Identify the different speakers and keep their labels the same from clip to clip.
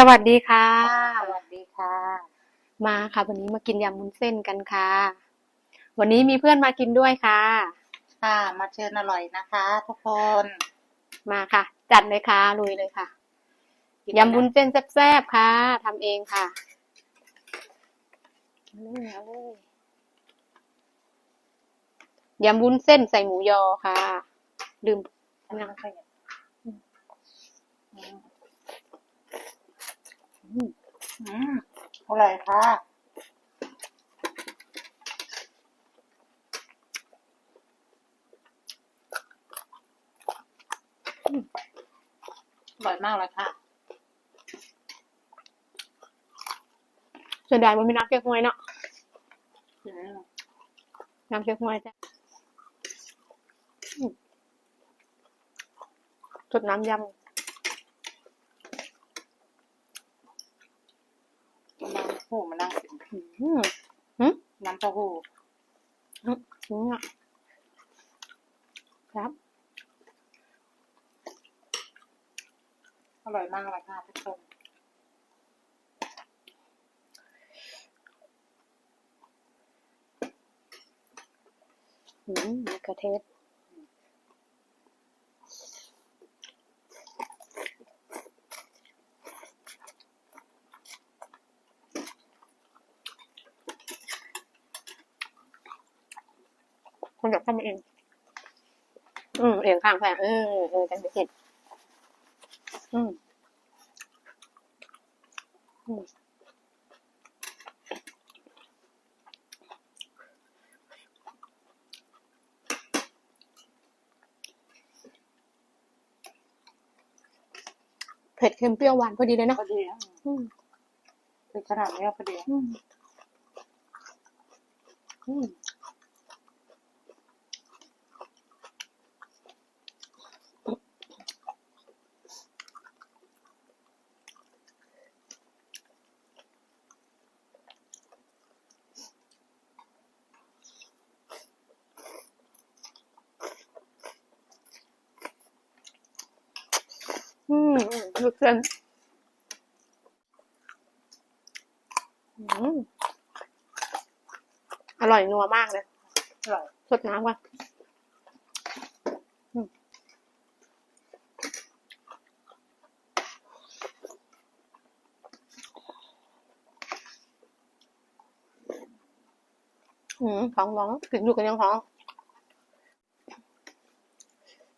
Speaker 1: สวัสดีค่ะ
Speaker 2: สวัสดีค่ะ
Speaker 1: มาค่ะ วันนี้มากินยำมุ้นเส้นกันค่ะ วันนี้มีเพื่อนมากินด้วยค่ะ
Speaker 2: ค่ะ มาเชิญอร่อยนะคะ ทุกคน
Speaker 1: มาค่ะ จัดเลยค่ะลุยเลยค่ะยำมุ้นเส้นแซ่บๆค่ะทำเองค่ะเอาเลยเอาเลยยำวุ้นเส้นใส่หมูยอค่ะ ลืม
Speaker 2: นั่งขยับอืม อืมอร่อยค่ะอร่อยมากเลยค่ะ
Speaker 1: เสียดายมันมีน้ำเก๊กฮวยเนาะ
Speaker 2: อืม
Speaker 1: น้ำเก๊กฮวยจ้ะอืมสดน้ำย
Speaker 2: มะนาวหูมานั่งกินำ
Speaker 1: อืมอืม
Speaker 2: น้ำเต้าหู้
Speaker 1: อืมอืมครับ
Speaker 2: อร่อยมากเลยค่ะทุกคน
Speaker 1: อืมมะเขือเทศคนอยากทำเอง อืมเอง ข้างแพงเออเออจังจะเห็นอืมอืมเผ็ดเค็มเปรี้ยวหวานพอดีเลยเนาะ
Speaker 2: พอดีอะ
Speaker 1: อืม
Speaker 2: เป็นขนาดนี้พอดี
Speaker 1: อืมอืมอื มลูกเส้นอืมอร่อยนัวมากเลย
Speaker 2: อร่อย
Speaker 1: สดน้ำว่ะอืมอืมของร้องกินอยู่กันยังของ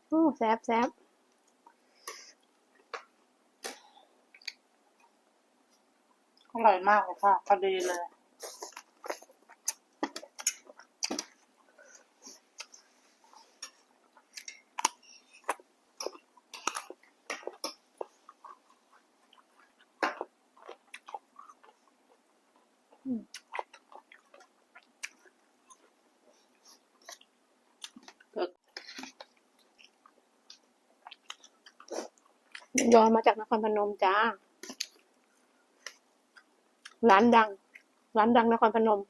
Speaker 1: โอ้แซ่บแซ่บ
Speaker 2: อร่อยมากเลยค่ะพอดีเลย
Speaker 1: ยอนมาจากนครพนมจ้า ร้านดัง ร้านดังนครพนม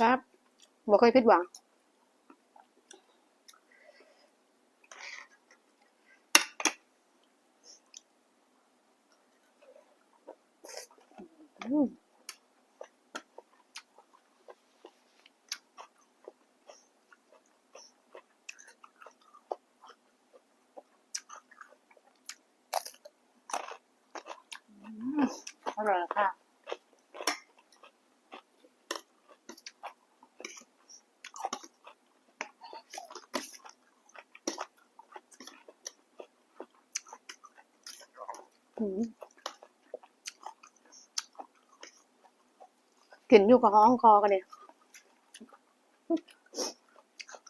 Speaker 1: ครับบ่เคยผิดหวังอืม
Speaker 2: อร่อยค่ะ
Speaker 1: กลิ่นอยู่กับห้องคอกันเนี่ย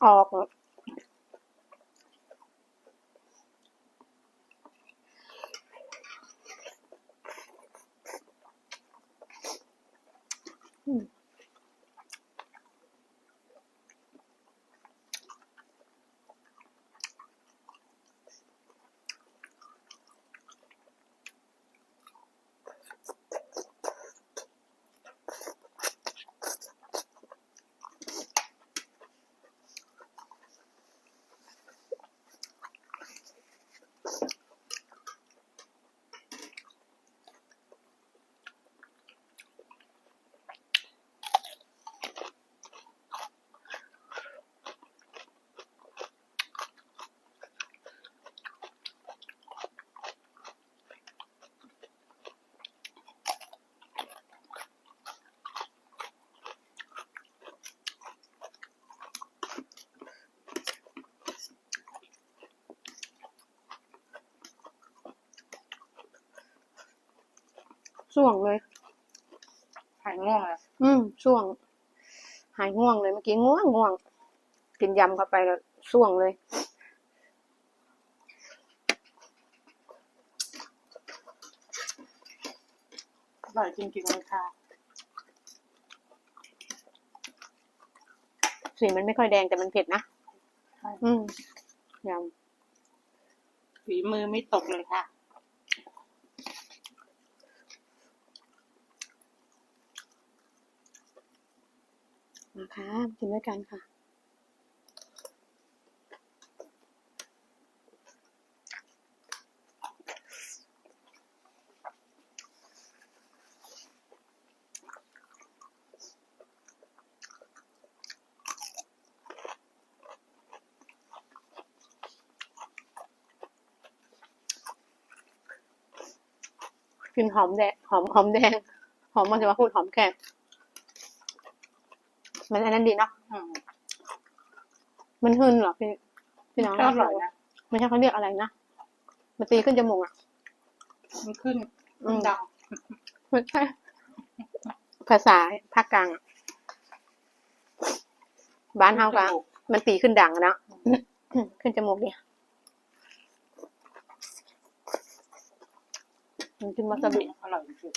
Speaker 1: ออก ส่วงเลย
Speaker 2: หายง่วงเลย
Speaker 1: อืมส่วง หายง่วงเลยเมื่อกี้ง่วงง่วง กินยำเข้าไปแล้วส่วงเลย
Speaker 2: อร่อยจริงๆเลยค่ะ
Speaker 1: สีมันไม่ค่อยแดงแต่มันเผ็ดนะ
Speaker 2: ใช่
Speaker 1: อืมย
Speaker 2: ฝีมือไม่ตกเลยค่ะา
Speaker 1: ค่ะกินด้วยกันค่ะ กินหอมแดงหอมหอมแดง หอมมากจะว่าพูดหอมแขก มันอันนั้นดีเนาะ
Speaker 2: อืม
Speaker 1: มันหึนเหรอพี่พี่น้อง
Speaker 2: ก็อร่อยนะ
Speaker 1: ไม่ใช่เขาเรียกอะไรนะมันตีขึ้นจมูกอะ
Speaker 2: มันขึ้น
Speaker 1: อื
Speaker 2: ขึ้น
Speaker 1: ม
Speaker 2: ดัง
Speaker 1: ไม่ใช่ภาษาภาคกลางอะบ้านเฮากะมันตีขึ้นดังอะเนาะขึ้นจมูกเนี่ยมันกินวาซาบิ
Speaker 2: อร่อยจริง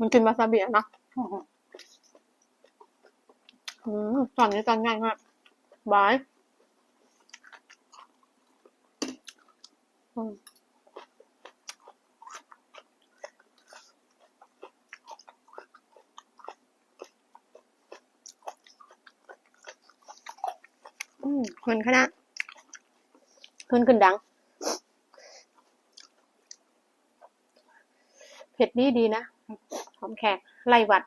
Speaker 1: มันกินวาซาบิอะเนาะ
Speaker 2: ๆอืม
Speaker 1: ตอนนี้ตอนง่ายมากบายอืมอืมมันขนาดขึ้นขึ้นดัง เผ็ดดีดีนะหอมแขกไล่หวัด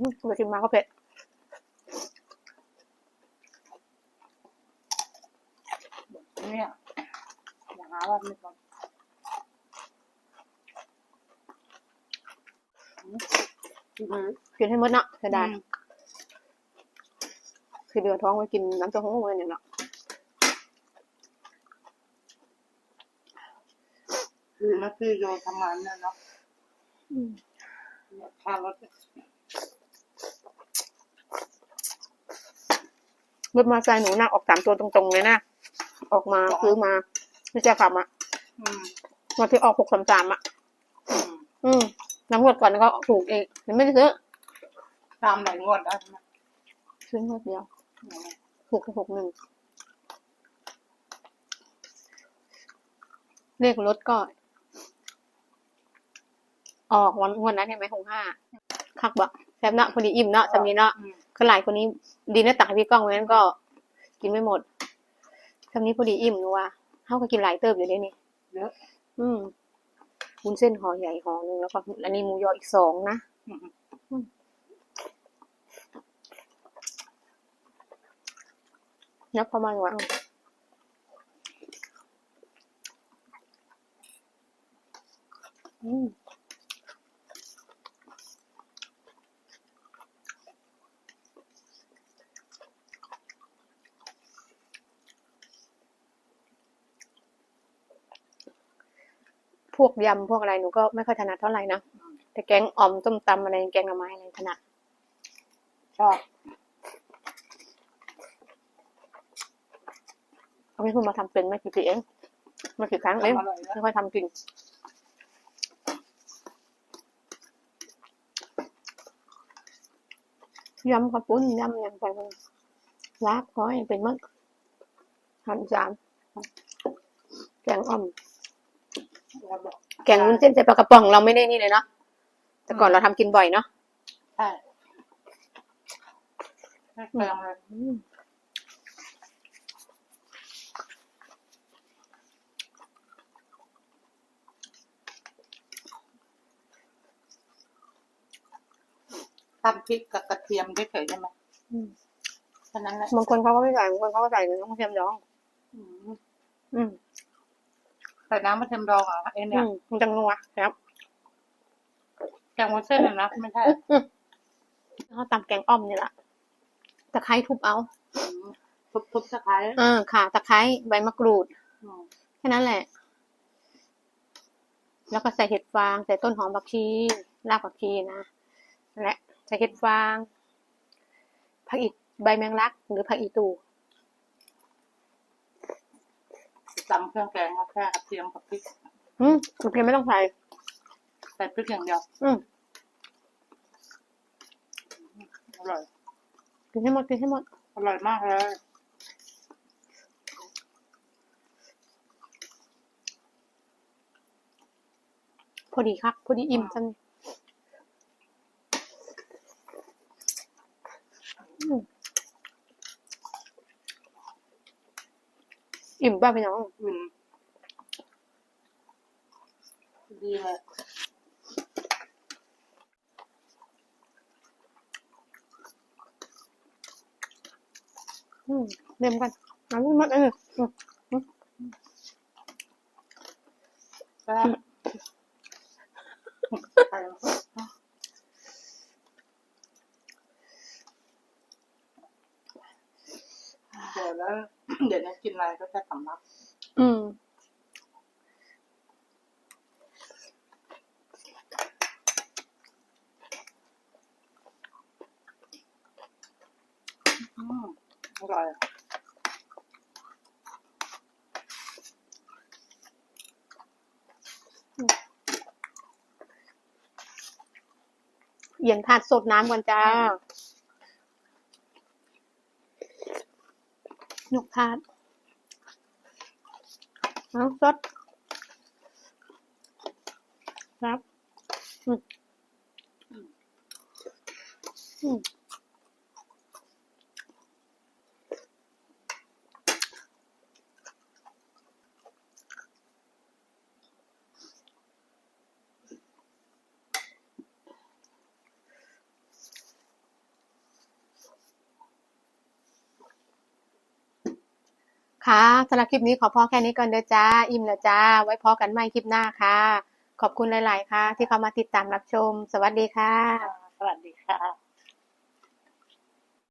Speaker 1: อืมไปกินมาก็เผ็ด
Speaker 2: เนี่ยอย่าหาว่าไม่ต้องฝีมือ
Speaker 1: กินให้หมดเนาะเสียดาย
Speaker 2: อืม
Speaker 1: คือเดือดท้องไว้กินน้ำเต้าหู้ไว้เนี่ยเนาะ
Speaker 2: คือมาคือโยทำงานเนี่ยเนาะเนี่ยค่ารถ
Speaker 1: รถมาใจหนูน่ะออกสามตัวตรงๆเลยนะ ออกมาซื้อมาไม่ใช่ขับอะ
Speaker 2: อืม
Speaker 1: มาที่ออกหกสามสามอะ
Speaker 2: อืม
Speaker 1: อืมน้ำงวดก่อนก็ถูกเองยังไม่ได้ซื้อ
Speaker 2: ตามหลายงวดได้ใช่ไหม
Speaker 1: ซื้องวดเดียว
Speaker 2: อืม
Speaker 1: ถูกแค่หกหนึ่งเลขรถก็ ออกวันงวดนั้นใช่ไหมหกห้าคักบะแซบเนาะพอดีอิ่มเนาะสำนี้เนาะ
Speaker 2: อืม
Speaker 1: คือหลายคนนี้ดีนะตักให้พี่ก้องไว้นั้นก็กินไม่หมดคำนี้พอดีอิ่มหนูว่าเขาก็กินหลายเติบอยู่เลยนี่
Speaker 2: เยอะ
Speaker 1: อืมวุ้นเส้นห่อใหญ่ห่อหนึ่งแล้วก็อันนี้หมูยออีกสองนะ
Speaker 2: อืม
Speaker 1: นับประมาณว่าอืม วกยำพวกอะไรหนูก็ไม่ค่อยถนัดเท่าไหร่นะ แต่แกงอ่อมต้มตำอะไรแกงหน่อไม้อะไรถนัด
Speaker 2: ชอบ
Speaker 1: เอาไม่พูดมาทำเป็นไม่กี่ปีเองไม่กี่ครั้งเอง
Speaker 2: ทำอร่อยนะ
Speaker 1: ไม่ค่อยทำกินยำกระปุ้นยำอย่างไปเลยลาบก้อยเป็นมั้งหั่นจานแกงอ่อม
Speaker 2: แล้วบอก
Speaker 1: แกงวุ้นเส้นใส่ปลากระป๋องเราไม่ได้นี่เลยเนาะแต่ก่อนเราทำกินบ่อยเนาะ
Speaker 2: ใช่ให้แกงเลย
Speaker 1: อืม
Speaker 2: ตำพริกกับกระเทียมเฉยๆได้ไหม
Speaker 1: อืม
Speaker 2: แค่นั้นแหละ
Speaker 1: บางคนเขาก็ไม่ใส่บางคนเขาก็ใส่น้ำกระเทียมดอง
Speaker 2: อืม
Speaker 1: อืม
Speaker 2: ใส่น้ำมะเทียมดองเหรอะ ไอ้
Speaker 1: อื
Speaker 2: เนี่ย
Speaker 1: มมันจะนัวครับ
Speaker 2: แกงวุ้นเส้นน่ะนะไม่ใช่
Speaker 1: อืมเขาตำแกงอ่อมนี่แหละตะไคร้ทุบเอา
Speaker 2: อืมทุบๆตะไคร้
Speaker 1: อ่าค่ะ ตะไคร้ใบมะกรูด
Speaker 2: อืม
Speaker 1: แค่นั้นแหละ แล้วก็ใส่เห็ดฟางใส่ต้นหอมผักชีรากผักชีนะนั่นแหละใส่เห็ดฟางผักอีใบแมงลัก หรือผักอีตู
Speaker 2: ตำเครื่องแกงก็แค่กระเทียมกับพริก
Speaker 1: อืมกระเทียมไม่ต้องใส่
Speaker 2: ใส่พริกอย่างเดียว
Speaker 1: อืม
Speaker 2: อร่อย
Speaker 1: กินให้หมดกินให้หมด
Speaker 2: อร่อยมากเลย
Speaker 1: พอดีครับ พอดีอิ่มจังอืมอิ่มบ้าพี่น้อง
Speaker 2: อืม ดีเลย
Speaker 1: อืมเต็มกันน้ำมันเออ
Speaker 2: เดี๋ยวแล้วเดี๋ยวนี้กินอะไรก็จะสำลัก
Speaker 1: อืม เอียงถาดสดน้ำก่อนจ้านกถาดเอาสดครับ อืมอืม คะสำหรับคลิปนี้ขอพอแค่นี้ก่อนเด้อจ้า อิ่มแล้วจ้า ไว้พอกันใหม่คลิปหน้าค่ะ ขอบคุณหลาย ๆ ค่ะ ที่เข้ามาติดตามรับชม สวัสดีค่ะ
Speaker 2: สวัสดีค่ะ